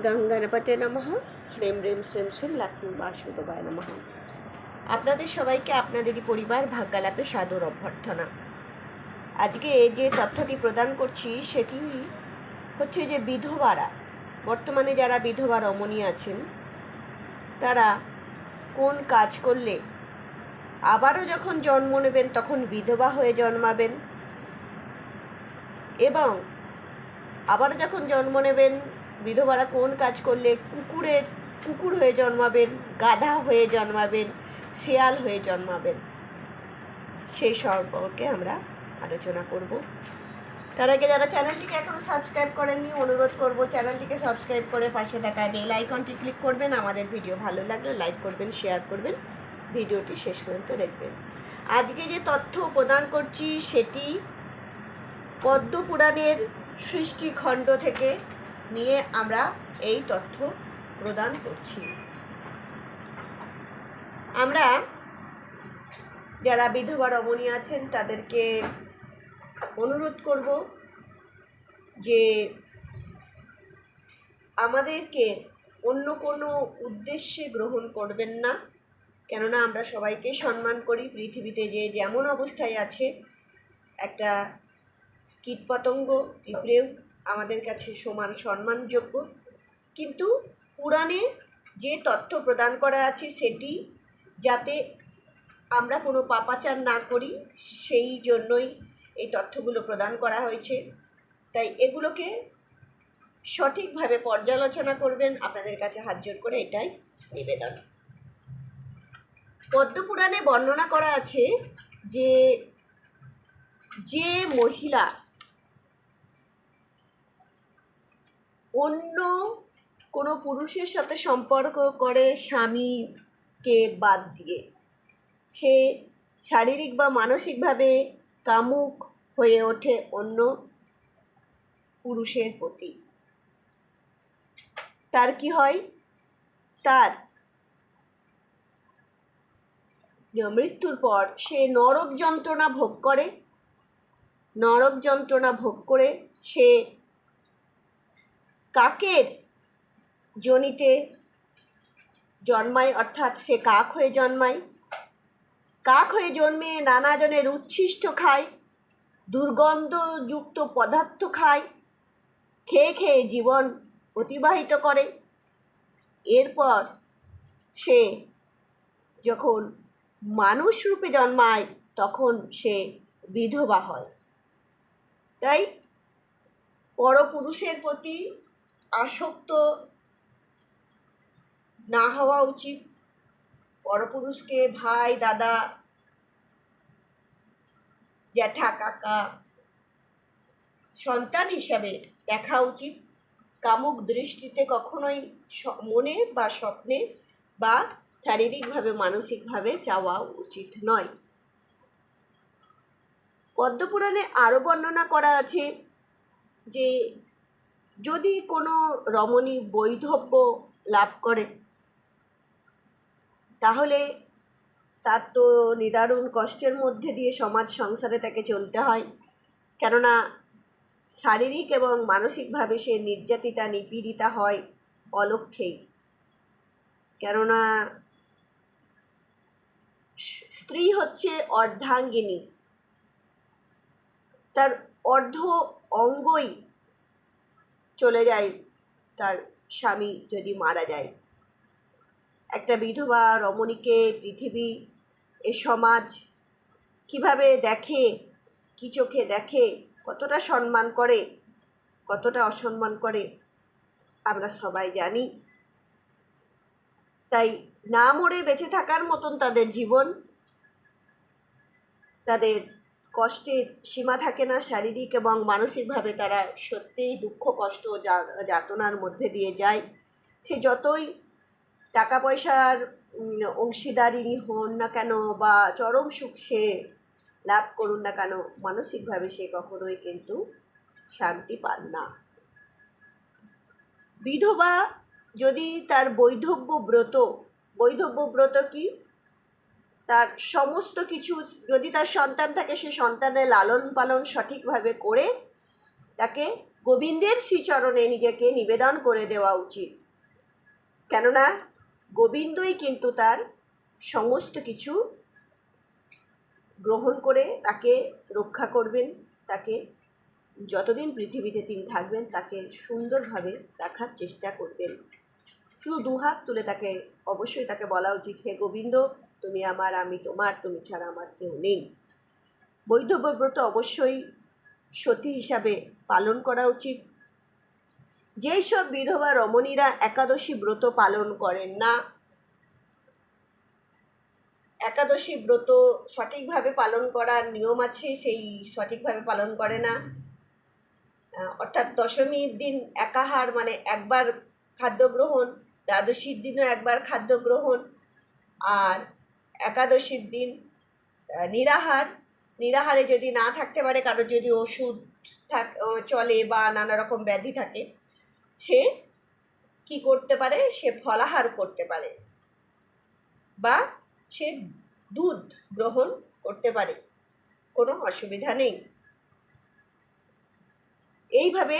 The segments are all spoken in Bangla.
গঙ্গানপতে নমঃ। হ্রেম রেম, শ্রেম শ্রেম, লক্ষ্মী বাসুদেবায় নমঃ। আপনাদের সবাইকে আপনাদেরই পরিবার ভাগ্যালাপে সাদর অভ্যর্থনা। আজকে যে তথ্যটি প্রদান করছি সেটি হচ্ছে যে বিধবারা, বর্তমানে যারা বিধবা রমণী আছেন, তারা কোন কাজ করলে আবারও যখন জন্ম নেবেন তখন বিধবা হয়ে জন্মাবেন এবং আবার যখন জন্ম নেবেন বিধবারা কোন কাজ করলে কুকুরের, কুকুর হয়ে জন্মাবেন, গাধা হয়ে জন্মাবেন, শেয়াল হয়ে জন্মাবেন? সেই সম্পর্কে আমরা আলোচনা করব। তার আগে যারা চ্যানেলটিকে এখনও সাবস্ক্রাইব করেননি, অনুরোধ করব চ্যানেলটিকে সাবস্ক্রাইব করে পাশে থাকা বেল আইকনটি ক্লিক করবেন। আমাদের ভিডিও ভালো লাগলে লাইক করবেন, শেয়ার করবেন। ভিডিওটি শেষ পর্যন্ত দেখবেন। আজকে যে তথ্য প্রদান করছি, সেটি পদ্মপুরাণের সৃষ্টিখণ্ড থেকে নিয়ে আমরা এই তথ্য প্রদান করছি। আমরা যারা বিধবা রমণী আছেন, তাদেরকে অনুরোধ করব যে আমাদেরকে অন্য কোনো উদ্দেশ্যে গ্রহণ করবেন না, কেননা আমরা সবাইকে সম্মান করি। পৃথিবীতে যে যেমন অবস্থায় আছে, একটা কীটপতঙ্গ, পিঁপড়েও আমাদের কাছে সমান সম্মানযোগ্য। কিন্তু পুরাণে যে তথ্য প্রদান করা আছে সেটি যাতে আমরা কোনো পাপাচার না করি, সেই জন্যই এই তথ্যগুলো প্রদান করা হয়েছে। তাই এগুলোকে সঠিকভাবে পর্যালোচনা করবেন। আপনাদের কাছে হাত জোর করে এটাই নিবেদন। পদ্মপুরাণে বর্ণনা করা আছে যে যে মহিলা অন্য কোনো পুরুষের সাথে সম্পর্ক করে স্বামীকে বাদ দিয়ে। সে শারীরিক বা মানসিকভাবে কামুক হয়ে ওঠে অন্য পুরুষের প্রতি। তার কি হয়? তার মৃত্যুর পর সে নরক যন্ত্রণা ভোগ করে। নরক যন্ত্রণা ভোগ করে সে কাকের জনিতে জন্মায়, অর্থাৎ সে কাক হয়ে জন্মায়। কাক হয়ে জন্মে নানা জনের উচ্ছিষ্ট খায়, দুর্গন্ধযুক্ত পদার্থ খায়, খেয়ে খেয়ে জীবন অতিবাহিত করে। এরপর সে যখন মানুষ রূপে জন্মায়, তখন সে বিধবা হয়। তাই পরপুরুষের প্রতি আসক্ত না হওয়া উচিত। পরপুরুষকে ভাই, দাদা, জ্যাঠা, কাকা, সন্তান হিসাবে দেখা উচিত। কামুক দৃষ্টিতে কখনোই মনে বা স্বপ্নে বা শারীরিকভাবে, মানসিকভাবে চাওয়া উচিত নয়। পদ্মপুরাণে আরও বর্ণনা করা আছে যে যদি কোনো রমণী বৈধব্য লাভ করে, তাহলে তার তো নিদারুণ কষ্টের মধ্যে দিয়ে সমাজ সংসারে তাকে চলতে হয়। কেননা শারীরিক এবং মানসিকভাবে সে নির্যাতিতা, নিপীড়িতা হয় অলক্ষেই কেননা স্ত্রী হচ্ছে অর্ধাঙ্গিনী। তার অর্ধ অঙ্গই চলে যায়, তার স্বামী যদি মারা যায়। একটা বিধবা রমণীকে পৃথিবী, এ সমাজ কীভাবে দেখে, কি চোখে দেখে, কতটা সম্মান করে, কতটা অসম্মান করে, আমরা সবাই জানি। তাই না মরে বেঁচে থাকার মতন তাদের জীবন, তাদের কষ্টের সীমা থাকে না শারীরিক এবং মানসিকভাবে তারা সত্যিই দুঃখ, কষ্ট যাতনার মধ্যে দিয়ে যায়। সে যতই টাকা পয়সার অংশীদারিনী হন না কেন বা চরম সুখ সে লাভ করুন না কেন, মানসিকভাবে সে কখনোই কিন্তু শান্তি পান না। বিধবা যদি তার বৈধব্য ব্রত বৈধব্য ব্রত কি? তার সমস্ত কিছু যদি তার সন্তান থাকে, সে সন্তানের লালন পালন সঠিকভাবে করে তাকে গোবিন্দের শ্রীচরণে নিজেকে নিবেদন করে দেওয়া উচিত। কেননা গোবিন্দই কিন্তু তার সমস্ত কিছু গ্রহণ করে তাকে রক্ষা করবেন, তাকে যতদিন পৃথিবীতে তিনি থাকবেন, তাকে সুন্দরভাবে রাখার চেষ্টা করবেন। শুধু দুহাত তুলে তাকে অবশ্যই তাকে বলা উচিত, হে গোবিন্দ তুমি আমার, আমি তোমার, তুমি ছাড়া আমার কেউ নেই। বৈধব্য ব্রত অবশ্যই সতী হিসাবে পালন করা উচিত। যেই সব বিধবা রমণীরা একাদশী ব্রত পালন করেন না, একাদশী ব্রত সঠিকভাবে পালন করার নিয়ম আছে, সেই সঠিকভাবে পালন করে না। অর্থাৎ দশমীর দিন একাহার মানে একবার খাদ্য গ্রহণ, দ্বাদশীর দিনও একবার খাদ্য গ্রহণ, আর একাদশীর দিন নিরাহার, নিরাহারে যদি না থাকতে পারে, কারোর যদি ওষুধ থাক চলে বা নানা রকম ব্যাধি থাকে, সে কি করতে পারে? সে ফলাহার করতে পারে বা সে দুধ গ্রহণ করতে পারে। কোনো অসুবিধা নেই। এইভাবে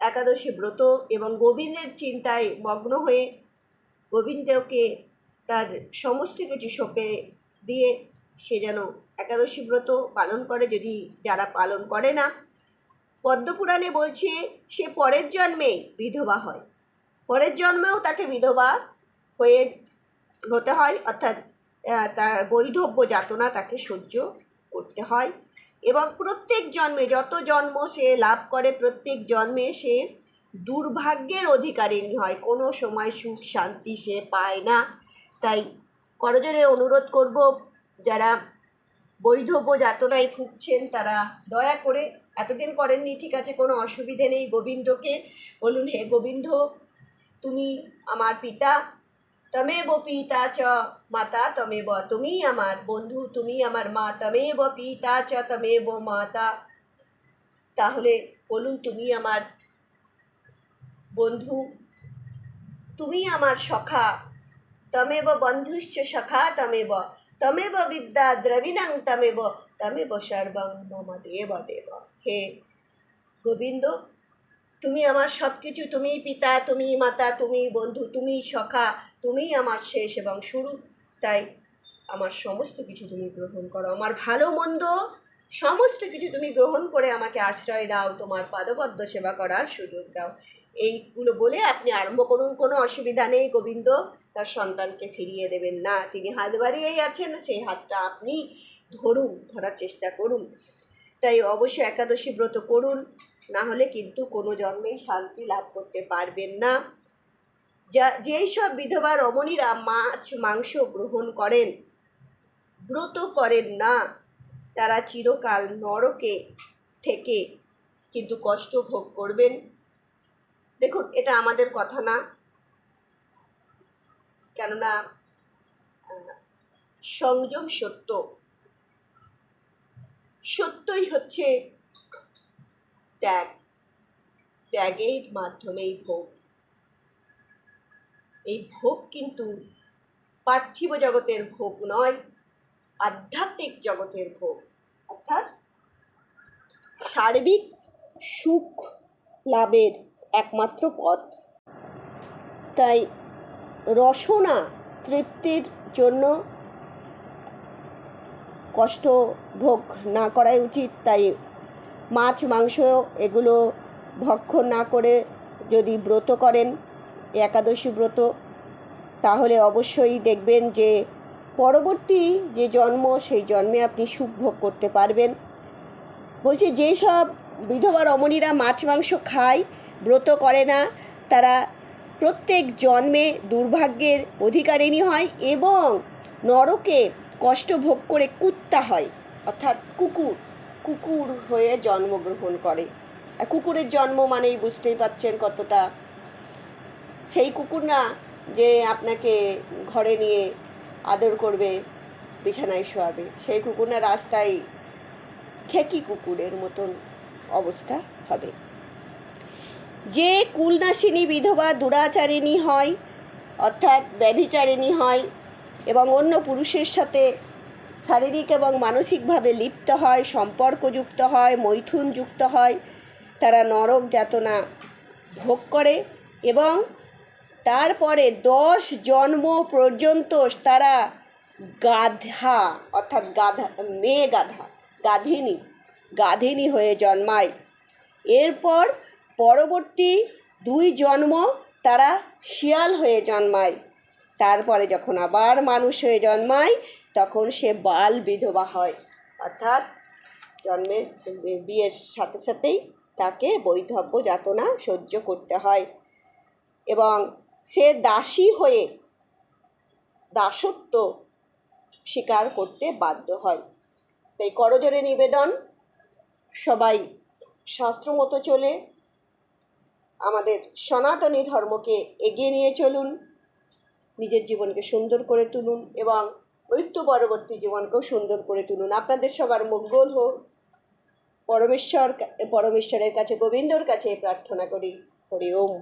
একাদশী ব্রত এবং গোবিন্দের চিন্তায় মগ্ন হয়ে গোবিন্দকে তার সমস্ত কিছু সঁপে দিয়ে সে যেন একাদশী ব্রত পালন করে, যদি যারা পালন করে না। পদ্মপুরাণে বলছে, সে পরের জন্মে বিধবা হয়। পরের জন্মেও তাকে বিধবা হয়ে হতে হয়, অর্থাৎ তার বৈধব্য যাতনা তাকে সহ্য করতে হয়। এবং প্রত্যেক জন্মে, যত জন্ম সে লাভ করে, প্রত্যেক জন্মে সে দুর্ভাগ্যের অধিকারিণী হয়। কোনো সময় সুখ শান্তি সে পায় না। তাই করজোরে অনুরোধ করব, যারা বৈধব্য যাতনায় ভুগছেন তারা দয়া করে, এতদিন করেননি, ঠিক আছে, কোনো অসুবিধে নেই, গোবিন্দকে বলুন, হে গোবিন্দ, তুমি আমার পিতা, তমেব পিতা চ মাতা, তমেব তুমি আমার বন্ধু, তুমি আমার মা, তমেব পিতা চ তমেব মাতা। তাহলে বলুন, তুমি আমার বন্ধু, তুমি আমার সখা তমেব বন্ধুশ্চ সখা তমেব তমেব বিদ্যা দ্রবিণাং তমেব তমেব সর্বং মম দেব দেব হে গোবিন্দ তুমি আমার সব কিছু তুমি পিতা, তুমি মাতা, তুমি বন্ধু, তুমি সখা তুমিই আমার শেষ এবং শুরু। তাই আমার সমস্ত কিছু তুমি গ্রহণ করো। আমার ভালো, মন্দ সমস্ত কিছু তুমি গ্রহণ করে আমাকে আশ্রয় দাও। তোমার পাদপদ্ম সেবা করার সুযোগ দাও। এইগুলো বলে আপনি আরম্ভ করুন। কোনো অসুবিধা নেই গোবিন্দ। তার সন্তানকে ফিরিয়ে দেবেন না। তিনি হাত বাড়িয়েই আছেন, সেই হাতটা আপনি ধরুন, ধরার চেষ্টা করুন। তাই অবশ্যই একাদশী ব্রত করুন, না হলে কিন্তু কোনো জন্মেই শান্তি লাভ করতে পারবেন না। যা, যেই সব বিধবা রমণীরা মাছ, মাংস গ্রহণ করেন, ব্রত করেন না। তারা চিরকাল নরকে থেকে কিন্তু কষ্ট ভোগ করবেন। দেখুন, এটা আমাদের কথা না। কেননা সংযম সত্য। সত্যই হচ্ছে ত্যাগ। ত্যাগের মাধ্যমেই ভোগ। এই ভোগ কিন্তু পার্থিব জগতের ভোগ নয়, আধ্যাত্মিক জগতের ভোগ। অর্থাৎ সার্বিক সুখ লাভের একমাত্র পথ। তাই রসনা তৃপ্তির জন্য কষ্ট ভোগ না করাই উচিত, তাই মাছ, মাংস এগুলো ভক্ষণ না করে যদি ব্রত করেন, একাদশী ব্রত, তাহলে অবশ্যই দেখবেন যে পরবর্তী যে জন্ম, সেই জন্মে আপনি সুখ ভোগ করতে পারবেন। বলছি, যেসব বিধবা রমণীরা মাছ, মাংস খায়, ব্রত করে না, তারা প্রত্যেক জন্মে দুর্ভাগ্যের অধিকারিণী হয় এবং নরকে কষ্ট ভোগ করে কুত্তা হয়, অর্থাৎ কুকুর। কুকুর হয়ে জন্মগ্রহণ করে। আর কুকুরের জন্ম মানেই বুঝতেই পাচ্ছেন কতটা সেই কুকুর না যে আপনাকে ঘরে নিয়ে আদর করবে, বিছানায় শোয়াবে। সেই কুকুর না রাস্তায় খেকি কুকুরের মতন অবস্থা হবে। যে কুলনাশিনী বিধবা দুরাচারিণী হয়, অর্থাৎ ব্যভিচারিণী হয় এবং অন্য পুরুষের সাথে শারীরিক এবং মানসিকভাবে লিপ্ত হয়, সম্পর্কযুক্ত হয়, মৈথুনযুক্ত হয়, তারা নরক যাতনা ভোগ করে এবং তারপরে দশ জন্ম পর্যন্ত তারা গাধা, অর্থাৎ গাধা, মেয়ে গাধা, গাধিনী গাধিনী হয়ে জন্মায়। এরপর পরবর্তী দুই জন্ম তারা শিয়াল হয়ে জন্মায়। তারপরে যখন আবার মানুষ হয়ে জন্মায়, তখন সে বাল বিধবা হয়। অর্থাৎ জন্মের বিয়ের সাথে সাথেই তাকে বৈধব্য যাতনা সহ্য করতে হয় এবং সে দাসী হয়ে দাসত্ব স্বীকার করতে বাধ্য হয়। তাই করজোরে নিবেদন, সবাই শাস্ত্র মতো চলে আমাদের সনাতনী ধর্মকে এগিয়ে নিয়ে চলুন, নিজের জীবনকে সুন্দর করে তুলুন এবং মৃত্যু পরবর্তী জীবনকেও সুন্দর করে তুলুন। আপনাদের সবার মঙ্গল হোক। পরমেশ্বর, পরমেশ্বরের কাছে, গোবিন্দর কাছে প্রার্থনা করি। হরি ওম।